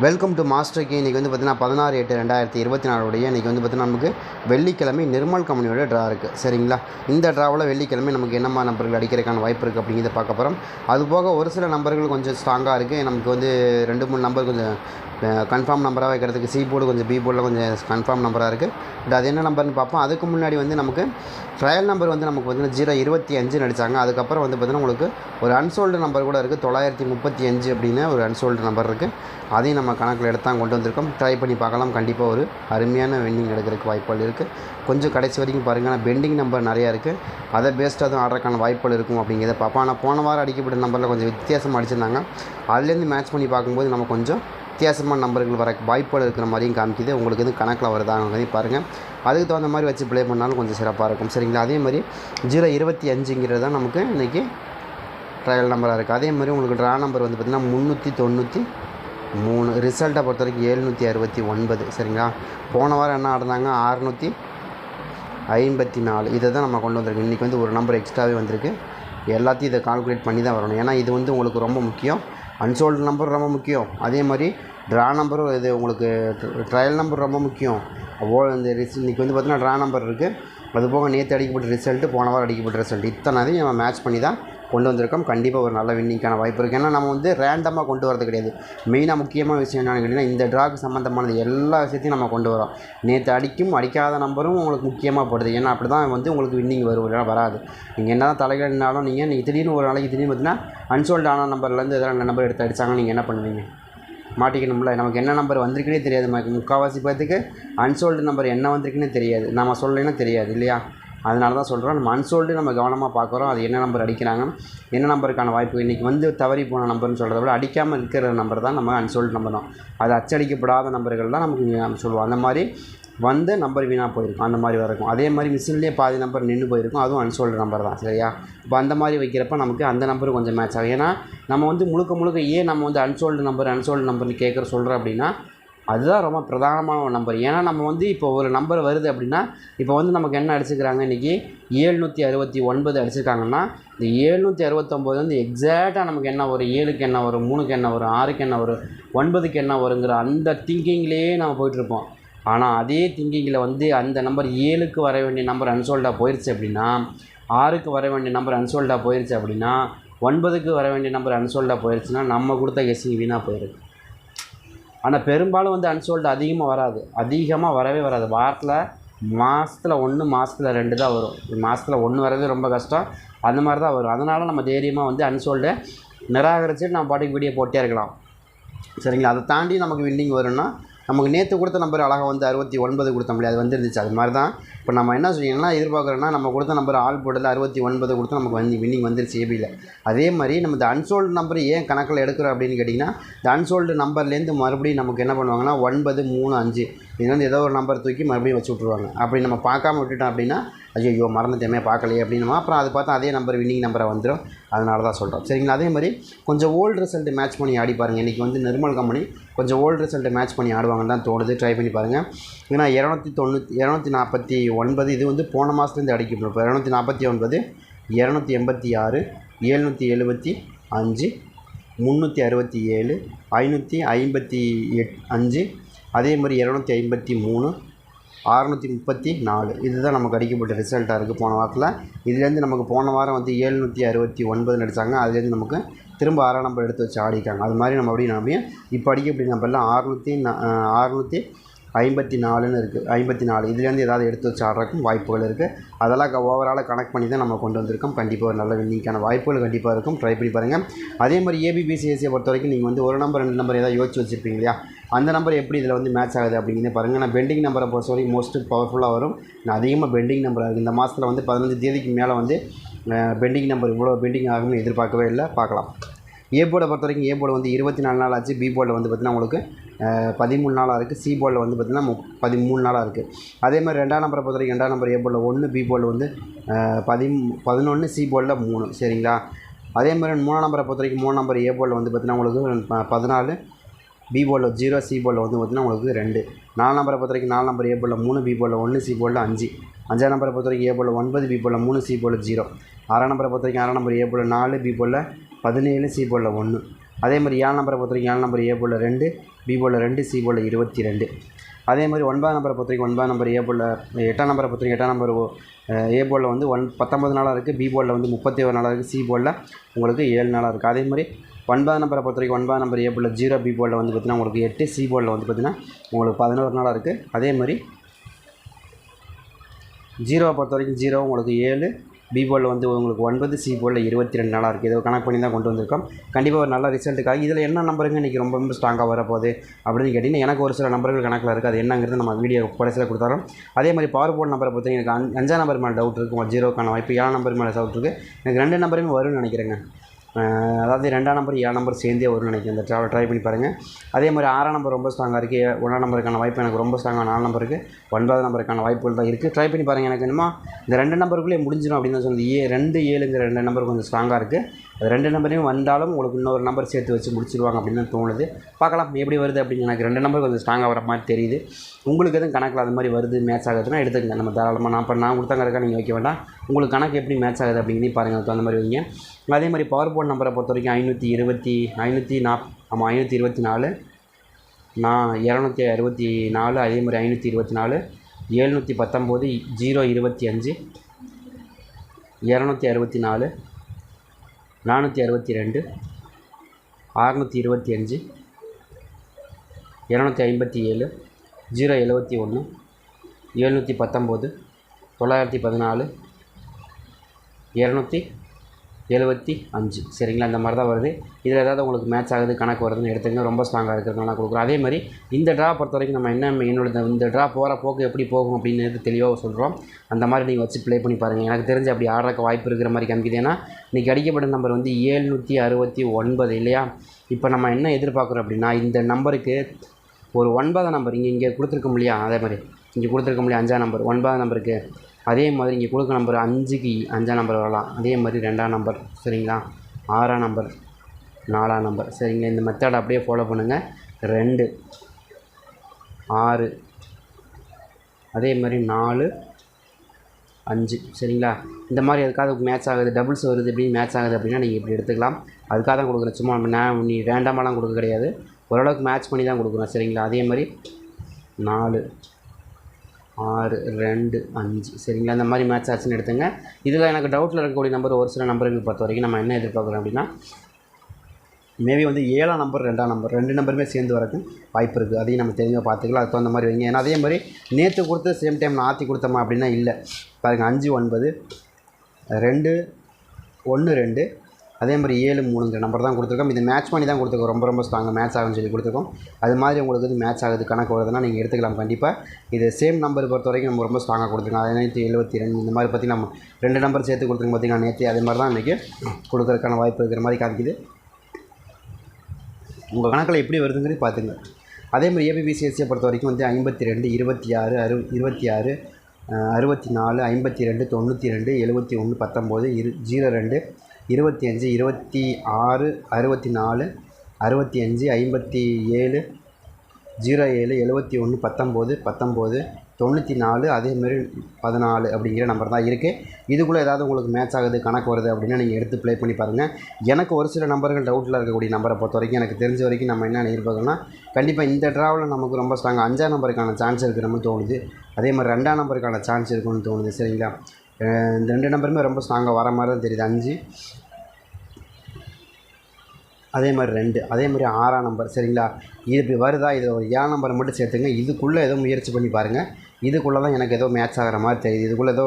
Welcome to master K இன்றைக்கி வந்து பார்த்தீங்கன்னா பதினாறு எட்டு ரெண்டாயிரத்தி இருபத்தி நாலுடைய இன்றைக்கி வந்து பார்த்தீங்கன்னா நமக்கு வெள்ளிக்கிழமை நிர்மல் கம்பெனியோட ட்ரா இருக்குது சரிங்களா? இந்த ட்ராவில் வெள்ளிக்கிழமை நமக்கு என்னம்மா நம்பர்கள் அடிக்கிறதுக்கான வாய்ப்பு இருக்குது அப்படிங்கிறத பார்க்க போகிறோம் அது போக ஒரு சில நம்பர்கள் கொஞ்சம் ஸ்ட்ராங்காக இருக்குது நமக்கு வந்து ரெண்டு மூணு நம்பர் கொஞ்சம் கன்ஃபார்ம் நம்பராக வைக்கிறதுக்கு சி போர்டு கொஞ்சம் பி போர்டில் கொஞ்சம் கன்ஃபார்ம் நம்பராக இருக்குது பட் அது என்ன நம்பர்னு பார்ப்போம். அதுக்கு முன்னாடி வந்து நமக்கு ட்ரையல் நம்பர் வந்து நமக்கு பார்த்தீங்கன்னா ஜீரோ இருபத்தி அஞ்சு நடித்தாங்க அதுக்கப்புறம் வந்து பார்த்திங்கன்னா உங்களுக்கு ஒரு அன்சோல்டு நம்பர் கூட இருக்குது தொள்ளாயிரத்தி முப்பத்தி அஞ்சு அப்படின்னு ஒரு அன்சோல்டு நம்பர் இருக்குது அதையும் நம்ம கணக்கில் எடுத்து தான் கொண்டு வந்திருக்கோம். ட்ரை பண்ணி பார்க்கலாம். கண்டிப்பாக ஒரு அருமையான வெண்டிங் எடுக்கிறதுக்கு வாய்ப்புகள் இருக்குது கொஞ்சம் கடைசி வரைக்கும் பாருங்கள் ஆனால் பெண்டிங் நம்பர் நிறையா இருக்குது அதை பேஸ்டாக தான் ஆடுறதுக்கான வாய்ப்புகள் இருக்கும் அப்படிங்கிறத பார்ப்போம். ஆனால் போன வாரம் அடிக்கப்பட்ட நம்பரில் கொஞ்சம் வித்தியாசமாக அடிச்சிருந்தாங்க. அதுலேருந்து மேட்ச் பண்ணி பார்க்கும்போது நம்ம கொஞ்சம் வித்தியாசமான நம்பர்கள் வர வாய்ப்புகள் இருக்கிற மாதிரியும் காமிக்குது. உங்களுக்கு வந்து கணக்கில் வருதாங்கிறதை பாருங்கள் அதுக்கு தகுந்த மாதிரி வச்சு ப்ளே பண்ணாலும் கொஞ்சம் சிறப்பாக இருக்கும். சரிங்களா? அதே மாதிரி ஜீரோ இருபத்தி அஞ்சுங்கிறது தான் நமக்கு இன்றைக்கி ட்ரையல் நம்பராக இருக்குது அதே மாதிரி உங்களுக்கு ட்ரா நம்பர் வந்து பார்த்திங்கன்னா முந்நூற்றி தொண்ணூற்றி மூணு ரிசல்ட்டை பொறுத்த வரைக்கும் எழுநூற்றி அறுபத்தி ஒன்பது சரிங்களா? போன வாரம் என்ன ஆடினாங்க? அறுநூற்றி ஐம்பத்தி நாலு. இதை தான் நம்ம கொண்டு வந்திருக்கோம். இன்றைக்கி வந்து ஒரு நம்பர் எக்ஸ்ட்ராவே வந்திருக்கு. எல்லாத்தையும் இதை கால்குலேட் பண்ணி தான் வரணும். ஏன்னா இது வந்து உங்களுக்கு ரொம்ப முக்கியம். அன்சோல்டு நம்பர் ரொம்ப முக்கியம். அதே மாதிரி ட்ரா நம்பரும் இது உங்களுக்கு ட்ரையல் நம்பர் ரொம்ப முக்கியம். ஓ இந்த ரிஸ் இன்றைக்கி வந்து பார்த்தீங்கன்னா ட்ரா நம்பர் இருக்குது அது போக நேற்று அடிக்கப்பட்ட ரிசல்ட்டு போன வாரம் அடிக்கப்பட்ட ரிசல்ட் இத்தனை நம்ம மேட்ச் பண்ணி தான் கொண்டு வந்திருக்கோம். கண்டிப்பாக ஒரு நல்ல வின்னிங்கான வாய்ப்பு இருக்குது ஏன்னா நம்ம வந்து ரேண்டமாக கொண்டு வரது கிடையாது. மெயினாக முக்கியமான விஷயம் என்னென்னு கேட்டிங்கன்னா இந்த ட்ராக்கு சம்மந்தமானது எல்லா விஷயத்தையும் நம்ம கொண்டு வரோம். நேற்று அடிக்கும் அடிக்காத நம்பரும் உங்களுக்கு முக்கியமாக போடுது. ஏன்னா அப்படி தான் வந்து உங்களுக்கு வின்னிங் வரும். இல்லைனா வராது. நீங்கள் என்ன தான் தலைகள்னாலும் நீங்கள் நீங்கள் திடீர்னு ஒரு நாளைக்கு திடீர்னு பார்த்தீங்கன்னா அன்சோல்டு ஆன நம்பர்லேருந்து எதாவது நம்பர் எடுத்து அடித்தாங்க நீங்கள் என்ன பண்ணுவீங்க? மாட்டிக்கணும்ல. நமக்கு என்ன நம்பர் வந்திருக்குன்னே தெரியாது. நமக்கு முக்கால்வாசி பேர்த்துக்கு அன்சோல்டு நம்பர் என்ன வந்திருக்குன்னே தெரியாது. நம்ம சொல்லலைன்னா தெரியாது இல்லையா? அதனால தான் சொல்கிறோம் நம்ம அன்சோல்டு நம்ம கவனமாக பார்க்குறோம். அது என்ன நம்பர் அடிக்கிறாங்க என்ன நம்பருக்கான வாய்ப்பு இன்றைக்கி வந்து தவறி போன நம்பர்னு சொல்கிறத விட அடிக்காமல் இருக்கிற நம்பர் தான் நம்ம அன்சோல்டு நம்பர் தான். அது அச்சடிக்கப்படாத நம்பர்கள் தான் நமக்கு நம்ம சொல்லுவோம். அந்த மாதிரி வந்து நம்பர் வீணாக போயிருக்கும். அந்த மாதிரி வரைக்கும். அதே மாதிரி மிஷின்லேயே பாதி நம்பர் நின்று போயிருக்கும். அதுவும் அன்சோல்டு நம்பர் தான். சரியா? இப்போ அந்த மாதிரி வைக்கிறப்ப நமக்கு அந்த நம்பர் கொஞ்சம் மேட்ச் ஆகும். ஏன்னா நம்ம வந்து முழுக்க முழுக்க ஏன் நம்ம வந்து அன்சோல்டு நம்பர் அன்சோல்டு நம்பர்னு கேட்குற சொல்கிறோம் அப்படின்னா அதுதான் ரொம்ப பிரதானமான ஒரு நம்பர் ஏன்னா நம்ம வந்து இப்போ ஒரு நம்பர் வருது அப்படின்னா இப்போ வந்து நமக்கு என்ன அடிச்சுக்கிறாங்க இன்றைக்கி ஏழ்நூற்றி அறுபத்தி ஒன்பது அடிச்சிருக்காங்கன்னா இந்த ஏழ்நூற்றி அறுபத்தொம்போது வந்து எக்ஸாக்டாக நமக்கு என்ன வரும்? ஏழுக்கு என்ன வரும்? மூணுக்கு என்ன வரும்? ஆறுக்கு என்ன வரும்? ஒன்பதுக்கு என்ன வருங்கிற அந்த திங்கிங்லேயே நம்ம போயிட்டுருப்போம். ஆனால் அதே திங்கிங்கில் வந்து அந்த நம்பர் ஏழுக்கு வர வேண்டிய நம்பர் அன்சோல்டாக போயிடுச்சு அப்படின்னா ஆறுக்கு வர வேண்டிய நம்பர் அன்சோல்டாக போயிடுச்சு அப்படின்னா ஒன்பதுக்கு வர வேண்டிய நம்பர் அன்சோல்டாக போயிடுச்சுன்னா நம்ம கொடுத்த கெஸ்ஸிங் வீணாக போயிருக்கு ஆனால் பெரும்பாலும் வந்து அன்சோல்டு அதிகமாக வராது. அதிகமாக வரவே வராது. வாரத்தில் மாதத்தில் ஒன்று மாதத்தில் ரெண்டு தான் வரும். மாதத்தில் ஒன்று வரது ரொம்ப கஷ்டம். அந்த மாதிரி தான் வரும். அதனால் நம்ம தைரியமாக வந்து அன்சோல்டு நிராகரிச்சுட்டு நம்ம பாட்டுக்கு வீடியோ போட்டே இருக்கலாம். சரிங்களா? அதை தாண்டி நமக்கு வின்னிங் வரும்னா நமக்கு நேற்று கொடுத்த நம்பர் அழகாக வந்து அறுபத்தி ஒன்பது கொடுத்த முடியாது அது வந்துருந்துச்சு. அது மாதிரி தான் இப்போ நம்ம என்ன செய்யணும்னா எதிர்பார்க்குறோன்னா நம்ம கொடுத்த நம்பர் ஆள் போடல அறுபத்தி ஒன்பது கொடுத்து நமக்கு வந்து வின்னிங் வந்துருச்சு ஏபியில் அதே மாதிரி நம்ம இந்த அன்சோல்டு நம்பர் ஏன் கணக்கில் எடுக்கிறோம் அப்படின்னு கேட்டிங்கன்னா இந்த அன்சோல்டு நம்பர்லேருந்து மறுபடியும் நமக்கு என்ன பண்ணுவாங்கன்னா ஒன்பது மூணு அஞ்சு. இது வந்து ஏதோ ஒரு நம்பர் தூக்கி மறுபடியும் வச்சு விட்ருவாங்க அப்படி நம்ம பார்க்காம விட்டுட்டோம் அப்படின்னா ஐயோ மறந்துட்டேமே பார்க்கலையே அப்படின்னா அப்புறம் அது பார்த்தா அதே நம்பர் வின்னிங் நம்பராக வந்துடும் அதனால தான் சொல்கிறோம் சரிங்களா? அதே மாதிரி கொஞ்சம் ஓல்டு ரிசல்ட் மேட்ச் பண்ணி ஆடி பாருங்கள் இன்றைக்கி வந்து நிர்மல் கம்பெனி கொஞ்சம் ஓல்டு ரிசல்ட் மேட்ச் பண்ணி ஆடுவாங்கன்னு தான் தோணுது. ட்ரை பண்ணி பாருங்கள் ஏன்னா இரநூத்தி தொண்ணூற்றி இரநூத்தி நாற்பத்தி ஒன்பது இது வந்து போன மாதத்துலேருந்து அடிக்கப்படும் இப்போ இரநூத்தி நாற்பத்தி ஒன்பது இரநூத்தி எண்பத்தி ஆறு எழுநூற்றி எழுபத்தி அஞ்சு முந்நூற்றி அறுபத்தி ஏழு ஐநூற்றி ஐம்பத்தி எட் அஞ்சு அதே மாதிரி இரநூத்தி ஐம்பத்தி மூணு அறநூற்றி முப்பத்தி நாலு. இதுதான் நமக்கு அடிக்கப்பட்ட ரிசல்ட்டாக இருக்குது போன வாரத்தில். இதுலேருந்து நமக்கு போன வாரம் வந்து ஏழ்நூற்றி அறுபத்தி ஒன்பதுன்னு அடித்தாங்க அதுலேருந்து நமக்கு திரும்ப ஆறாம் நம்பர் எடுத்து வச்சு ஆடிக்காங்க அது மாதிரி நம்ம அப்படியே நம்ம இப்போ அடிக்கப்பட்ட நம்பர்லாம் அறுநூற்றி அறுநூற்றி ஐம்பத்தி நாலுன்னு இருக்குது ஐம்பத்தி நாலு. இதுலேருந்து ஏதாவது எடுத்து வச்சு ஆடுறதுக்கும் வாய்ப்புகள் இருக்குது அதெல்லாம் ஓவராலாக கனெக்ட் பண்ணி தான் நம்ம கொண்டு வந்திருக்கோம். கண்டிப்பாக ஒரு நல்ல வின்னிங்கான வாய்ப்புகள் கண்டிப்பாக இருக்கும். ட்ரை பண்ணி பாருங்கள் அதே மாதிரி ஏபிபிசிஎஸ்சியை பொறுத்த வரைக்கும் நீங்கள் வந்து ஒரு நம்பர் ரெண்டு நம்பர் ஏதாவது யோசிச்சு வச்சுருப்பீங்க இல்லையா? அந்த நம்பர் எப்படி இதில் வந்து மேட்ச் ஆகுது அப்படிங்கிறத பாருங்கள் நான் பெண்டிங் நம்பரை பொறுத்த வரைக்கும் மோஸ்ட் பவர்ஃபுல்லாக வரும். நான் அதிகமாக பெண்டிங் நம்பர் ஆகுது இந்த மாதத்தில் வந்து பதினஞ்சு தேதிக்கு மேலே வந்து பெண்டிங் நம்பர் இவ்வளோ பெண்டிங் ஆகும்னு எதிர்பார்க்கவே இல்லை. பார்க்கலாம். ஏ போர்டை பொறுத்த வரைக்கும் ஏ போர்டு வந்து இருபத்தி நாலு நாள் ஆச்சு. பி போர்டில் வந்து பார்த்திங்கன்னா உங்களுக்கு பதிமூணு நாளாக இருக்குது சி போர்டில் வந்து பார்த்திங்கன்னா மு பதிமூணு நாளாக இருக்குது அதே மாதிரி ரெண்டாம் நம்பரை பொறுத்த வரைக்கும் ரெண்டாம் நம்பர் ஏ போர்டில் ஒன்று பி போர்டில் வந்து பதி பதினொன்று சி போர்டில் மூணு. சரிங்களா? அதே மாதிரி மூணாம் நம்பரை பொறுத்த வரைக்கும் மூணு நம்பர் ஏ போர்டில் வந்து பார்த்திங்கன்னா உங்களுக்கு பதினாலு பி போர்டில் ஜீரோ சி போர்டில் வந்து பார்த்திங்கன்னா உங்களுக்கு ரெண்டு. நாலு நம்பரை பொறுத்த வரைக்கும் நாலு நம்பர் ஏ போர்டில் மூணு பி போர்டில் ஒன்று சி போர்டில் அஞ்சு. அஞ்சாம் நம்பரை பொறுத்த வரைக்கும் ஏ போர்டில் ஒன்பது பி போர்டில் மூணு சி போர்டில் ஜீரோ ஆறாம் நம்பரை பொறுத்த வரைக்கும் ஆறாம் நம்பர் ஏ போர்டில் நாலு பி போர்டில் பதினேழு சி போர்டில் ஒன்று அதே மாதிரி ஏழு நம்பரை பொறுத்த வரைக்கும் ஏழு நம்பர் ஏ போல் ரெண்டு பி போல் ரெண்டு சி போல் இருபத்தி ரெண்டு. அதே மாதிரி ஒன்பதாம் நம்பரை பொறுத்த வரைக்கும் ஒன்பதாம் நம்பர் ஏ போல் எட்டாம் நம்பரை பொறுத்த வரைக்கும் எட்டாம் நம்பர் ஏ போலில் வந்து ஒன் பத்தொம்பது நாளாக இருக்குது பி போலில் வந்து முப்பத்தி ஒரு நாளாக இருக்குது சி போலில் உங்களுக்கு ஏழு நாளாக இருக்குது அதே மாதிரி ஒன்பதாம் நம்பரை பொறுத்த வரைக்கும் ஒன்பதாம் நம்பர் ஏ போலில் ஜீரோ பி போலில் வந்து பார்த்திங்கன்னா உங்களுக்கு எட்டு சி போலில் வந்து பார்த்திங்கன்னா உங்களுக்கு பதினோரு நாளாக இருக்குது அதே மாதிரி ஜீரோவை பொறுத்த வரைக்கும் ஜீரோ உங்களுக்கு ஏழு பி போலில் வந்து உங்களுக்கு ஒன்பது சி போலில் இருபத்தி ரெண்டு நாளாக இருக்குது இதை கணக்கு பண்ணி தான் கொண்டு வந்திருக்கோம். கண்டிப்பாக ஒரு நல்ல ரிசல்ட்டுக்காக இதில் என்ன நம்பருங்க இன்றைக்கி ரொம்ப ரொம்ப ஸ்ட்ராங்காக வரப்போகுது அப்படின்னு கேட்டிங்கன்னா எனக்கு ஒரு சில நம்பர்கள் கணக்கில் இருக்குது அது என்னங்கிறது நம்ம வீடியோ கடைசியில் கொடுத்தாலும் அதே மாதிரி பவர் போர்ட் நம்பரை பொறுத்த எனக்கு அஞ்சாம் நம்பர் மேலே டவுட் இருக்கும் ஜீரோக்கான வாய்ப்பு ஏழாம் நம்பர் மேலே டவுட் இருக்குது எனக்கு ரெண்டு நம்பருமே வரும்னு நினைக்கிறேங்க. அதாவது ரெண்டாம் நம்பர் ஏழாம் நம்பர் சேர்ந்தே வரும்னு நினைக்கிறேன். இந்த ட்ராவல் ட்ரை பண்ணி பாருங்கள் அதே மாதிரி ஆறாம் நம்பர் ரொம்ப ஸ்ட்ராங்காக இருக்குது ஒன்றாம் நம்பருக்கான வாய்ப்பு எனக்கு ரொம்ப ஸ்ட்ராங்காக நாலு நம்பருக்கு ஒன்பதாம் நம்பருக்கான வாய்ப்புகள் தான் இருக்குது ட்ரை பண்ணி பாருங்கள் எனக்கு என்னமோ இந்த ரெண்டு நம்பருக்குள்ளே முடிஞ்சிடும் அப்படின்னு தான் சொல்லுது. ஏ ரெண்டு ஏழுங்கிற ரெண்டு நம்பர் கொஞ்சம் ஸ்ட்ராங்காக இருக்குது அது ரெண்டு நம்பரையும் வந்தாலும் உங்களுக்கு இன்னொரு நம்பர் சேர்த்து வச்சு முடிச்சிருவாங்க அப்படின்னு தான் தோணுது. பார்க்கலாம் எப்படி வருது அப்படின்னு எனக்கு ரெண்டு நம்பர் கொஞ்சம் ஸ்ட்ராங்காக வர மாதிரி தெரியுது. உங்களுக்கு எதுவும் கணக்கில் அது மாதிரி வருது மேட்ச் ஆகுதுன்னா எடுத்துக்கங்க. நம்ம தாராளமாக நான் இப்போ நான் கொடுத்தாங்க இருக்கா நீங்கள் வைக்க வேண்டாம். உங்களுக்கு கணக்கு எப்படி மேட்ச் ஆகுது அப்படிங்கிறதையும் பாருங்கள் அதுக்கு அந்த மாதிரி வைங்க. அதே மாதிரி பவர் போர்ட் நம்பரை பொறுத்த வரைக்கும் ஐநூற்றி இருபத்தி ஐநூற்றி நாப் ஆமாம் ஐநூற்றி இருபத்தி நாலு. நான் இரநூத்தி அறுபத்தி நாலு அதே மாதிரி ஐநூற்றி இருபத்தி நாலு. எழுநூற்றி பத்தொம்போது ஜீரோ இருபத்தி அஞ்சு. இரநூத்தி அறுபத்தி நாலு. நானூற்றி அறுபத்தி ரெண்டு அறநூற்றி இருபத்தி அஞ்சு இரநூத்தி ஐம்பத்தி ஏழு ஜீரோ எழுபத்தி ஒன்று எழுநூற்றி பத்தொம்போது தொள்ளாயிரத்தி பதினாலு இரநூத்தி எழுபத்தி அஞ்சு. சரிங்களா? இந்த மாதிரி தான் வருது. இதில் ஏதாவது உங்களுக்கு மேட்ச் ஆகுது கணக்கு வருதுன்னு எடுத்துங்க ரொம்ப ஸ்ட்ராங்காக இருக்கிறதுனால கொடுக்குறோம் அதே மாதிரி இந்த ட்ரா பொறுத்த வரைக்கும் நம்ம என்ன என்னோட இந்த- இந்த ட்ரா போகிற போக்கு எப்படி போகும் அப்படின்னு தெளிவாக சொல்கிறோம் அந்த மாதிரி நீங்கள் வச்சு ப்ளே பண்ணி பாருங்கள் எனக்கு தெரிஞ்சு அப்படி ஆடுறக்கு வாய்ப்பு இருக்கிற மாதிரி காமிக்குது. ஏன்னா இன்றைக்கி அடிக்கப்பட்ட நம்பர் வந்து ஏழ்நூற்றி அறுபத்தி ஒன்பது இல்லையா? இப்போ நம்ம என்ன எதிர்பார்க்குறோம் அப்படின்னா இந்த நம்பருக்கு ஒரு ஒன்பதாம் நம்பர் இங்கே இங்கே கொடுத்துருக்கோம் இல்லையா? அதே மாதிரி இங்கே கொடுத்துருக்கோம் இல்லையா? அஞ்சாம் நம்பர் ஒன்பதாம் நம்பருக்கு அதே மாதிரி இங்கே கொடுக்க நம்பர் அஞ்சுக்கு அஞ்சாம் நம்பர் வரலாம். அதே மாதிரி ரெண்டாம் நம்பர் சரிங்களா? ஆறாம் நம்பர் நாலாம் நம்பர் சரிங்களா இந்த மெத்தடை அப்படியே ஃபாலோ பண்ணுங்கள் ரெண்டு ஆறு அதே மாதிரி நாலு அஞ்சு சரிங்களா? இந்த மாதிரி எதுக்காக மேட்ச் ஆகுது டபுள்ஸ் வருது இப்படி மேட்ச் ஆகுது அப்படின்னா நீங்கள் இப்படி எடுத்துக்கலாம். அதுக்காக தான் கொடுக்குறேன். சும்மா நான் நீ ரேண்டமாலாம் கொடுக்க கிடையாது. ஓரளவுக்கு மேட்ச் பண்ணி தான் கொடுக்குறோம் சரிங்களா? அதே மாதிரி நாலு ஆறு ரெண்டு அஞ்சு. சரிங்களா? இந்த மாதிரி மேட்ச் ஆச்சுன்னு எடுத்துங்க. இதில் எனக்கு டவுட்டில் இருக்கக்கூடிய நம்பர் ஒரு சில நம்பருக்கு பொறுத்த வரைக்கும். நம்ம என்ன எதிர்பார்க்குறோம் அப்படின்னா மேபி வந்து ஏழாம் நம்பர் ரெண்டாம் நம்பர் ரெண்டு நம்பருமே சேர்ந்து வரக்கு வாய்ப்பு இருக்குது அதையும் நம்ம தெரிஞ்ச பார்த்துக்கலாம். அதுக்கு தகுந்த மாதிரி வைங்க. ஏன்னா அதே மாதிரி நேற்று கொடுத்து சேம் டைம் நான் ஆற்றி கொடுத்தோமா அப்படின்னா இல்லை. பாருங்கள் அஞ்சு ஒன்பது ரெண்டு ஒன்று ரெண்டு அதே மாதிரி ஏழு மூணுங்கிற நம்பர் தான் கொடுத்துருக்கோம். இது மேட்ச் பண்ணி தான் கொடுத்துருக்கோம். ரொம்ப ரொம்ப ஸ்ட்ராங்காக மேட்ச் ஆகும்னு சொல்லி கொடுத்துருக்கோம். அது மாதிரி உங்களுக்கு வந்து மேட்ச் ஆகுது கணக்கு வருதுன்னா நீங்கள் எடுத்துக்கலாம் கண்டிப்பாக இது சேம் நம்பர் பொறுத்த வரைக்கும் நம்ம ரொம்ப ஸ்ட்ராங்காக கொடுத்துருக்கோம். ஐநூற்றி எழுபத்தி ரெண்டு இந்த மாதிரி பற்றி நம்ம ரெண்டு நம்பர் சேர்த்து கொடுத்துருக்கோம் பார்த்தீங்கன்னா நேற்று அதே மாதிரி தான் இன்றைக்கி கொடுக்குறதுக்கான வாய்ப்பு இருக்கிற மாதிரி காமிக்குது. உங்கள் கணக்கில் எப்படி வருதுங்கிறது பார்த்துங்க அதே மாதிரி ஏபிபிசிஎஸ்சியை பொறுத்த வரைக்கும் வந்து ஐம்பத்தி ரெண்டு இருபத்தி ஆறு அறு இருபத்தி ஆறு அறுபத்தி நாலு ஐம்பத்தி ரெண்டு தொண்ணூற்றி ரெண்டு எழுபத்தி ஒன்று பத்தொம்போது இரு ஜீரோ ரெண்டு இருபத்தி அஞ்சு இருபத்தி ஆறு அறுபத்தி நாலு அறுபத்தி அஞ்சு ஐம்பத்தி ஏழு ஜீரோ ஏழு எழுபத்தி ஒன்று பத்தொம்போது பத்தொம்போது தொண்ணூற்றி நாலு அதேமாரி பதினாலு அப்படிங்கிற நம்பர் தான் இருக்குது இதுக்குள்ளே ஏதாவது உங்களுக்கு மேட்ச் ஆகுது கணக்கு வருது அப்படின்னா நீங்கள் எடுத்து ப்ளே பண்ணி பாருங்கள் எனக்கு ஒரு சில நம்பர்கள் டவுட்டில் இருக்கக்கூடிய நம்பரை பொறுத்த வரைக்கும் எனக்கு தெரிஞ்ச வரைக்கும் நம்ம என்ன எதிர்பார்க்கணும்னா கண்டிப்பாக இந்த ட்ராவலில் நமக்கு ரொம்ப ஸ்ட்ராங் அஞ்சாம் நம்பருக்கான சான்ஸ் இருக்கிற தோணுது. அதே மாதிரி ரெண்டாம் நம்பருக்கான சான்ஸ் இருக்குன்னு தோணுது சரிங்களா? இந்த ரெண்டு நம்பருமே ரொம்ப ஸ்ட்ராங்காக வர மாதிரி தான் தெரியுது. அஞ்சு. அதே மாதிரி ரெண்டு. அதே மாதிரி ஆறாம் நம்பர் சரிங்களா? இது இப்படி வருதா? இது ஒரு ஏழாம் நம்பரை மட்டும் சேர்த்துங்க இதுக்குள்ளே ஏதோ முயற்சி பண்ணி பாருங்கள் இதுக்குள்ளே தான் எனக்கு ஏதோ மேட்ச் ஆகிற மாதிரி தெரியுது. இதுக்குள்ளே ஏதோ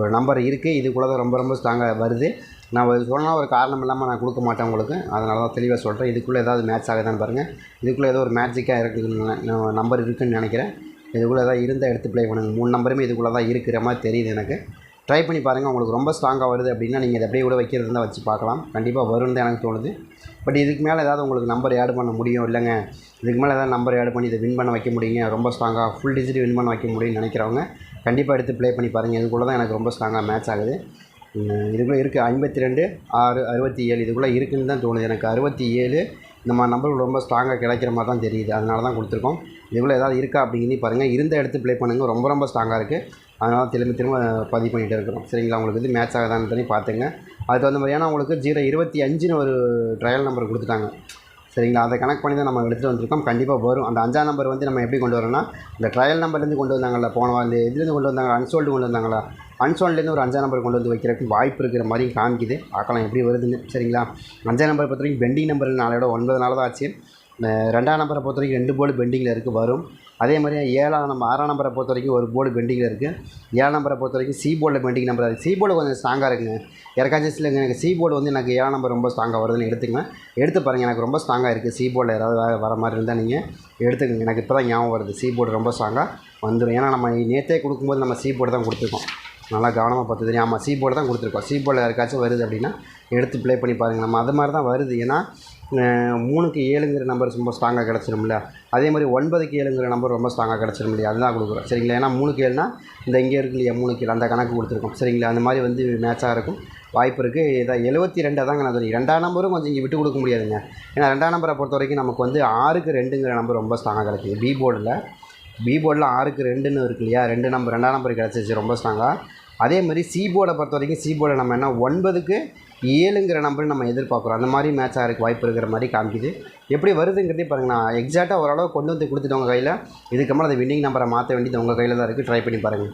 ஒரு நம்பர் இருக்குது இதுக்குள்ளே தான் ரொம்ப ரொம்ப ஸ்ட்ராங்காக வருது. நான் சொன்னால் ஒரு காரணம் இல்லாமல் நான் கொடுக்க மாட்டேன் உங்களுக்கு. அதனால தான் தெளிவாக சொல்கிறேன் இதுக்குள்ளே ஏதாவது மேட்ச் ஆகுதான்னு பாருங்கள் இதுக்குள்ளே ஏதோ ஒரு மேஜிக்காக இருக்குதுன்னு நம்பர் இருக்குதுன்னு நினைக்கிறேன். இதுக்குள்ளே ஏதாவது இருந்தால் எடுத்து ப்ளே பண்ணுங்கள் மூணு நம்பருமே இதுக்குள்ளே தான் இருக்கிற மாதிரி தெரியுது எனக்கு. ட்ரை பண்ணி பாருங்கள் உங்களுக்கு ரொம்ப ஸ்ட்ராங்காக வருது அப்படின்னா நீங்கள் இதை அப்படியே கூட வைக்கிறது இருந்தால் வச்சு பார்க்கலாம். கண்டிப்பாக வரும்னு தான் எனக்கு தோணுது. பட் இதுக்கு மேலே ஏதாவது உங்களுக்கு நம்பர் ஆட் பண்ண முடியும் இல்லைங்க? இதுக்கு மேலே ஏதாவது நம்பர் ஆட் பண்ணி இதை வின் பண்ண வைக்க முடியுங்க. ரொம்ப ஸ்ட்ராங்காக ஃபுல் டிஜிட் வின் பண்ண வைக்க முடியும்னு நினைக்கிறவங்க கண்டிப்பாக எடுத்து ப்ளே பண்ணி பாருங்கள் இதுக்குள்ளே தான் எனக்கு ரொம்ப ஸ்ட்ராங்காக மேட்ச் ஆகுது. இதுக்குள்ளே இருக்குது ஐம்பத்தி ரெண்டு ஆறு அறுபத்தி ஏழு இதுக்குள்ளே இருக்குதுன்னு தான் தோணுது. எனக்கு அறுபத்தி ஏழு இந்த மாதிரி நம்பர் ரொம்ப ஸ்ட்ராங்காக கிடைக்கிற மாதிரி தான் தெரியுது. அதனால தான் கொடுத்துருக்கோம். இதுக்குள்ளே ஏதாவது இருக்கா அப்படிங்கிறதையும் பாருங்கள் இருந்த எடுத்து ப்ளே பண்ணுங்கள் ரொம்ப ரொம்ப ஸ்ட்ராங்காக இருக்குது அதனால் திரும்ப திரும்ப பதிவு பண்ணிகிட்டே இருக்கிறோம். சரிங்களா? உங்களுக்கு இது மேட்ச் ஆகுதான்னு சொல்லி பார்த்துங்க. அதுக்கு தகுந்த மாதிரியான உங்களுக்கு ஜீரோ இருபத்தி அஞ்சுன்னு ஒரு ட்ரையல் நம்பர் கொடுத்துட்டாங்க. சரிங்களா? அதை கணக்கு பண்ணி தான் நம்ம எடுத்துகிட்டு வந்திருக்கோம். கண்டிப்பாக வரும். அந்த அஞ்சாம் நம்பர் வந்து நம்ம எப்படி கொண்டு வரோம்னா இந்த ட்ரையல் நம்பர்லேருந்து கொண்டு வந்தாங்கல்ல போன இந்த இதுலேருந்து கொண்டு வந்தாங்க அன்சோல்டு கொண்டு வந்தாங்களா? அன்சோல்ட்லேருந்து ஒரு அஞ்சாம் நம்பர் கொண்டு வந்து வைக்கிறதுக்கு வாய்ப்பு இருக்கிற மாதிரி காமிக்குது. பார்க்கலாம் எப்படி வருதுன்னு. சரிங்களா? அஞ்சாம் நம்பர் பொறுத்த வரைக்கும் பெண்டிங் நம்பர் நாளையோட ஒன்பது நாள் தான் ஆச்சு. ரெண்டாம் நம்பரை பொறுத்த வரைக்கும் ரெண்டு போர்டு பெண்டிங்கில் இருக்குது வரும். அதே மாதிரி ஏழாம் நம்ம ஆறாம் நம்பரை பொறுத்த வரைக்கும் ஒரு போர்டு பெண்டிங்கில் இருக்குது ஏழாம் நம்பரை பொறுத்த வரைக்கும் சி போர்டில் பெண்டிங் நம்பர் இருக்குது சி போர்டு கொஞ்சம் ஸ்ட்ராங்காக இருக்குங்க. இறக்காச்சில் எனக்கு சி போர்டு வந்து எனக்கு ஏழாம் நம்பர் ரொம்ப ஸ்ட்ராங்காக வருதுன்னு எடுத்துக்கங்க. எடுத்து பாருங்கள் எனக்கு ரொம்ப ஸ்ட்ராங்காக இருக்குது சி போர்டில் ஏதாவது வர- வர மாதிரி இருந்தால் நீங்கள் எடுத்துக்கங்க. எனக்கு இப்போ தான் ஞாபகம் வருது. சி போர்டு ரொம்ப ஸ்ட்ராங்காக வந்துடும் ஏன்னா நம்ம நேற்றே கொடுக்கும்போது நம்ம சி போர்டு தான் கொடுத்துருக்கோம். நல்லா கவனமாக பார்த்து தெரியும். ஆமாம் சி போர்டு தான் கொடுத்துருக்கோம். சி போர்டில் யாருக்காச்சும் வருது அப்படின்னா எடுத்து ப்ளே பண்ணி பாருங்கள் நம்ம அது மாதிரி தான் வருது. ஏன்னா மூணுக்கு ஏழுங்கிற நம்பர் ரொம்ப ஸ்ட்ராங்காக கிடச்சிரும்ல. அதே மாதிரி ஒன்பதுக்கு ஏழுங்கிற நம்பர் ரொம்ப ஸ்ட்ராங்காக கிடச்சிரும் இல்லையா? அதுதான் கொடுக்குறோம். சரிங்களா? ஏன்னா மூணுக்கு ஏழுனா இந்த இங்கே இருக்கு இல்லையா? மூணுக்கு ஏழு. அந்த கணக்கு கொடுத்துருக்கோம். சரிங்களா? அந்த மாதிரி வந்து மேட்சாக இருக்கும். வாய்ப்பு இருக்குது இதான் எழுபத்தி ரெண்டாக தாங்க நான் தெரியும் ரெண்டாம் நம்பரும் கொஞ்சம் இங்கே விட்டு கொடுக்க முடியாதுங்க. ஏன்னா ரெண்டாம் நம்பரை பொறுத்த வரைக்கும் நமக்கு வந்து ஆறுக்கு ரெண்டுங்கிற நம்பர் ரொம்ப ஸ்ட்ராங்காக கிடைக்குது. பி போர்டில் பி போர்டில் ஆறுக்கு ரெண்டுன்னு இருக்கு இல்லையா? ரெண்டு நம்பர் ரெண்டாம் நம்பர் கிடச்சிச்சு ரொம்ப ஸ்ட்ராங்காக அதே மாதிரி சி போர்டை பொறுத்த வரைக்கும் சி போர்டை நம்ம என்ன ஒன்பதுக்கு ஏழுங்கிற நம்பர் நம்ம எதிர்பார்க்குறோம். அந்த மாதிரி மேட்ச் ஆகிறதுக்கு வாய்ப்பு இருக்கிற மாதிரி காமிக்குது. எப்படி வருதுங்கிறதே பாருங்கண்ணா நான் எக்ஸாக்டாக ஓரளவு கொண்டு வந்து கொடுத்துட்டு உங்கள் கையில். இதுக்கப்புறம் அந்த வின்னிங் நம்பரை மாற்ற வேண்டியது உங்கள் கையில் தான் இருக்குது ட்ரை பண்ணி பாருங்கள்